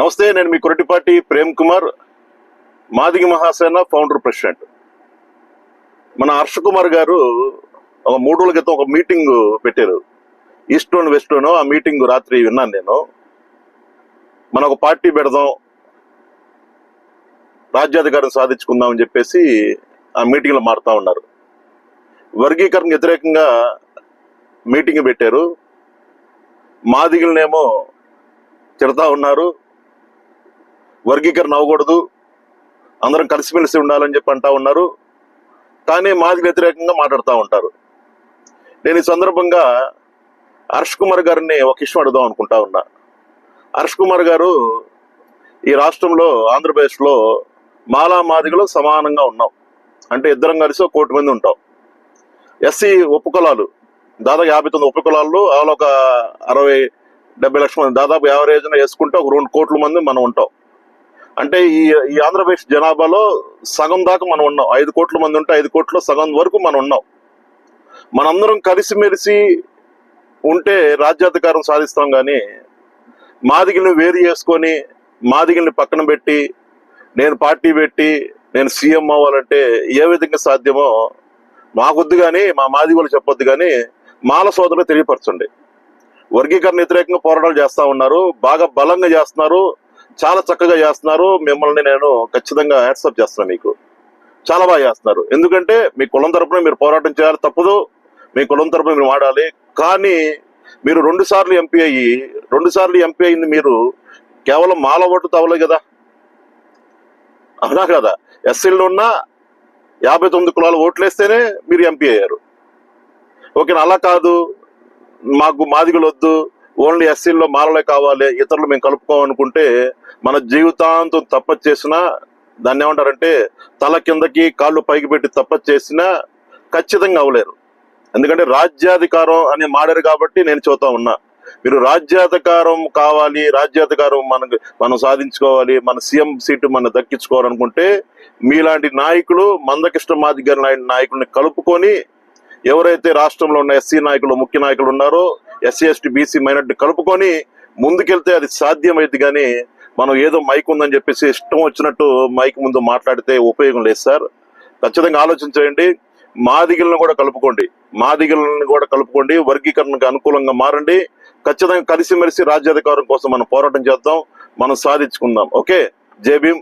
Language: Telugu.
నమస్తే నేను మీ కొరటిపాటి ప్రేమ్ కుమార్ మాదిగ మహాసేన ఫౌండర్ ప్రెసిడెంట్ మన హర్ష కుమార్ గారు ఒక మూడు రోజుల క్రితం ఒక మీటింగ్ పెట్టారు. ఈస్ట్ వెస్టోన్ వెస్ట్ ఆ మీటింగ్ రాత్రి విన్నాను నేను. మన ఒక పార్టీ పెడదాం రాజ్యాధికారం సాధించుకుందాం అని చెప్పేసి ఆ మీటింగ్లో మారుతా ఉన్నారు. వర్గీకరణకు వ్యతిరేకంగా మీటింగ్ పెట్టారు. మాదిగులనేమో తిడతా ఉన్నారు. వర్గీకరణ అవ్వకూడదు. అందరం కలిసిమెలిసి ఉండాలని చెప్పి అంటా ఉన్నారు. కానీ మాది వ్యతిరేకంగా మాట్లాడుతూ ఉంటారు. నేను ఈ సందర్భంగా హర్ష్ కుమార్ గారిని ఒక ఇష్టం అడుగుదాం అనుకుంటా ఉన్నా. హర్ష్ కుమార్ గారు ఈ రాష్ట్రంలో ఆంధ్రప్రదేశ్లో మాలా మాదిగలు సమానంగా ఉన్నాం. అంటే ఇద్దరం కలిసి ఒక కోటి మంది ఉంటాం. ఎస్సీ ఉపకులాలు దాదాపు యాభై తొమ్మిది ఉపకులాల్లో వాళ్ళు ఒక అరవై డెబ్బై లక్షల మంది దాదాపు యావరేజ్న వేసుకుంటే ఒక రెండు కోట్ల మంది మనం ఉంటాం. అంటే ఈ ఈ ఆంధ్రప్రదేశ్ జనాభాలో సగం దాకా మనం ఉన్నాం. ఐదు కోట్ల మంది ఉంటే ఐదు కోట్ల సగం వరకు మనం ఉన్నాం. మనందరం కలిసిమెలిసి ఉంటే రాజ్యాధికారం సాధిస్తాం కానీ మాదిగల్ని వేరు చేసుకొని మాదిగల్ని పక్కన పెట్టి నేను పార్టీ పెట్టి నేను సీఎం అవ్వాలంటే ఏ విధంగా సాధ్యమో మాకొద్దు కానీ మా మాది వాళ్ళు చెప్పొద్దు కానీ మాల సోదరులు తెలియపరచండి. వర్గీకరణ వ్యతిరేకంగా పోరాటాలు చేస్తా ఉన్నారు. బాగా బలంగా చేస్తున్నారు. చాలా చక్కగా చేస్తున్నారు. మిమ్మల్ని నేను ఖచ్చితంగా యాక్సెప్ట్ చేస్తున్నాను మీకు. చాలా బాగా చేస్తున్నారు. ఎందుకంటే మీ కులం తరపున మీరు పోరాటం చేయాలి తప్పదు. మీ కులం తరపున మీరు వాడాలి కానీ మీరు రెండు సార్లు ఎంపీ అయ్యి రెండు సార్లు ఎంపీ అయింది మీరు కేవలం మాల ఓటు తవ్వలే కదా. అవునా కదా? ఎస్సీల్లో ఉన్న యాభై తొమ్మిది కులాలు ఓట్లేస్తేనే మీరు ఎంపీ అయ్యారు. ఓకే అలా కాదు. మాకు మాదిగలు వద్దు. ఓన్లీ ఎస్సీల్లో మాలలే కావాలి ఇతరులు మేము కలుపుకోవాలనుకుంటే మన జీవితాంతం తప్ప చేసినా దాన్ని ఏమంటారంటే తల కిందకి కాళ్ళు పైకి పెట్టి తప్ప చేసినా ఖచ్చితంగా అవ్వలేరు. ఎందుకంటే రాజ్యాధికారం అని మాడారు కాబట్టి నేను చూతా ఉన్నా. మీరు రాజ్యాధికారం కావాలి రాజ్యాధికారం మనకు మనం సాధించుకోవాలి మన సీఎం సీటు మనం దక్కించుకోవాలనుకుంటే మీలాంటి నాయకులు మందకృష్ణ మాదిగ నాయకుల్ని కలుపుకొని ఎవరైతే రాష్ట్రంలో ఉన్న ఎస్సీ నాయకులు ముఖ్య నాయకులు ఉన్నారో ఎస్సీ ఎస్టీ బీసీ మైనార్టీ కలుపుకొని ముందుకెళ్తే అది సాధ్యమైంది కానీ మనం ఏదో మైక్ ఉందని చెప్పేసి ఇష్టం వచ్చినట్టు మైక్ ముందు మాట్లాడితే ఉపయోగం లేదు సార్. ఖచ్చితంగా ఆలోచించండి మాదిగలను కూడా కలుపుకోండి. మాదిగలను కూడా కలుపుకోండి. వర్గీకరణకు అనుకూలంగా మారండి. ఖచ్చితంగా కలిసిమెలిసి రాజ్యాధికారం కోసం మనం పోరాటం చేద్దాం. మనం సాధించుకుందాం. ఓకే? జై భీమ్.